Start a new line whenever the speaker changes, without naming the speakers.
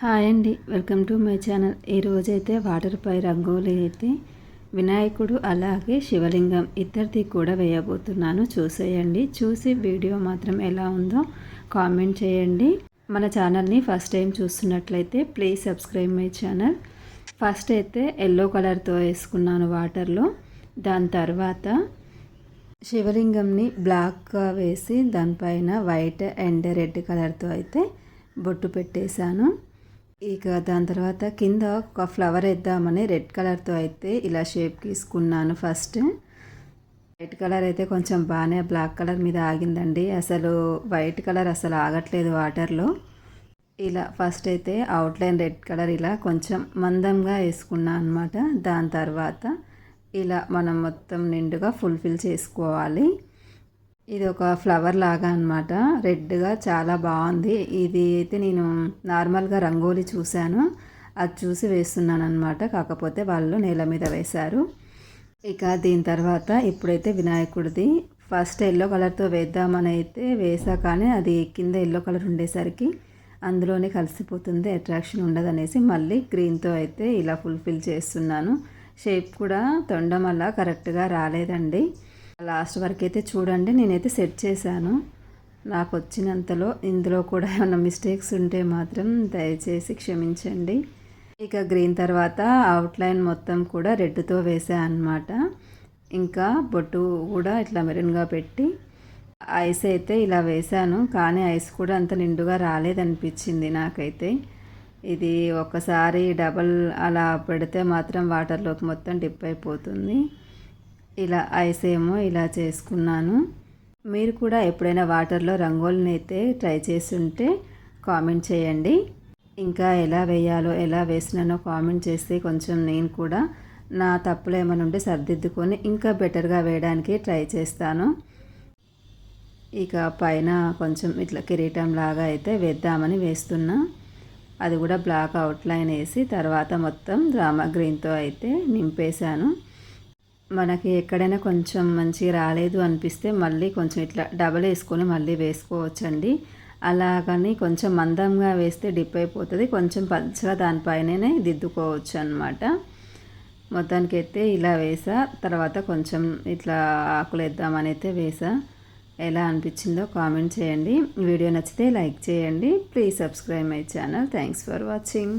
Hi అండి. Welcome to my channel. ఈ రోజైతే వాటర్పై రంగోలీ అయితే వినాయకుడు అలాగే శివలింగం ఇద్దరిది కూడా వేయబోతున్నాను. చూసేయండి. చూసి వీడియో మాత్రం ఎలా ఉందో కామెంట్ చేయండి. మన ఛానల్ని ఫస్ట్ టైం చూస్తున్నట్లయితే please subscribe my channel. First అయితే ఎల్లో కలర్తో వేసుకున్నాను వాటర్లో. దాని తర్వాత శివలింగంని బ్లాక్గా వేసి దానిపైన వైట్ అండ్ రెడ్ కలర్తో అయితే బొట్టు పెట్టేశాను. ఇక దాని తర్వాత కింద ఒక ఫ్లవర్ వేద్దామని రెడ్ కలర్తో అయితే ఇలా షేప్ తీసుకున్నాను ఫస్ట్ వైట్ కలర్ అయితే కొంచెం బాగానే బ్లాక్ కలర్ మీద ఆగిందండి. అసలు వైట్ కలర్ అసలు ఆగట్లేదు వాటర్లో ఇలా ఫస్ట్ అయితే అవుట్లైన్ రెడ్ కలర్ ఇలా కొంచెం మందంగా వేసుకున్నాను అనమాట దాని తర్వాత ఇలా మనం మొత్తం నిండుగా ఫుల్ఫిల్ చేసుకోవాలి. ఇది ఒక ఫ్లవర్ లాగా అనమాట రెడ్గా చాలా బాగుంది. ఇది అయితే నేను నార్మల్గా రంగోలి చూశాను. అది చూసి వేస్తున్నాను అనమాట కాకపోతే వాళ్ళు నేల మీద వేశారు. ఇక దీని తర్వాత ఇప్పుడైతే వినాయకుడిది. ఫస్ట్ ఎల్లో కలర్తో వేద్దామని అయితే వేసా కానీ అది కింద ఎల్లో కలర్ ఉండేసరికి అందులోనే కలిసిపోతుంది అట్రాక్షన్ ఉండదనేసి మళ్ళీ గ్రీన్తో అయితే ఇలా ఫుల్ఫిల్ చేస్తున్నాను. షేప్ కూడా తొండం వల్ల కరెక్ట్గా రాలేదండి. లాస్ట్ వరకు అయితే చూడండి నేనైతే సెట్ చేశాను. నాకు వచ్చినంతలో ఇందులో కూడా ఏమైనా మిస్టేక్స్ ఉంటే మాత్రం దయచేసి క్షమించండి. ఇక గ్రీన్ తర్వాత అవుట్లైన్ మొత్తం కూడా రెడ్తో వేసా అనమాట ఇంకా బొట్టు కూడా ఇట్లా మెరూన్గా పెట్టి ఐస్ అయితే ఇలా వేశాను కానీ ఐస్ కూడా అంత నిండుగా రాలేదనిపించింది నాకైతే. ఇది ఒకసారి డబల్ అలా పెడితే మాత్రం వాటర్లోకి మొత్తం డిప్ అయిపోతుంది. ఇలా ఐస్ ఏమో ఇలా చేసుకున్నాను. మీరు కూడా ఎప్పుడైనా వాటర్లో రంగోలిని అయితే ట్రై చేస్తుంటే కామెంట్ చేయండి. ఇంకా ఎలా వేయాలో ఎలా వేసినానో కామెంట్ చేస్తే కొంచెం నేను కూడా నా తప్పులు ఏమైనా ఉంటే సర్దిద్దుకొని ఇంకా బెటర్గా వేయడానికి ట్రై చేస్తాను. ఇక పైన కొంచెం ఇట్లా కిరీటం లాగా అయితే వేద్దామని వేస్తున్నా. అది కూడా బ్లాక్ అవుట్లైన్ వేసి తర్వాత మొత్తం డ్రామా గ్రీన్తో అయితే నింపేశాను. మనకి ఎక్కడైనా కొంచెం మంచిగా రాలేదు అనిపిస్తే మళ్ళీ కొంచెం ఇట్లా డబల్ వేసుకొని మళ్ళీ వేసుకోవచ్చండి. అలాగని కొంచెం మందంగా వేస్తే డిప్ అయిపోతుంది. కొంచెం పచ్చగా దానిపైననే దిద్దుకోవచ్చు అనమాట మొత్తానికి అయితే ఇలా వేసా. తర్వాత కొంచెం ఇట్లా ఆకులు వేద్దామని అయితే వేసా. ఎలా అనిపించిందో కామెంట్ చేయండి. వీడియో నచ్చితే లైక్ చేయండి. Please subscribe my channel. Thanks for watching.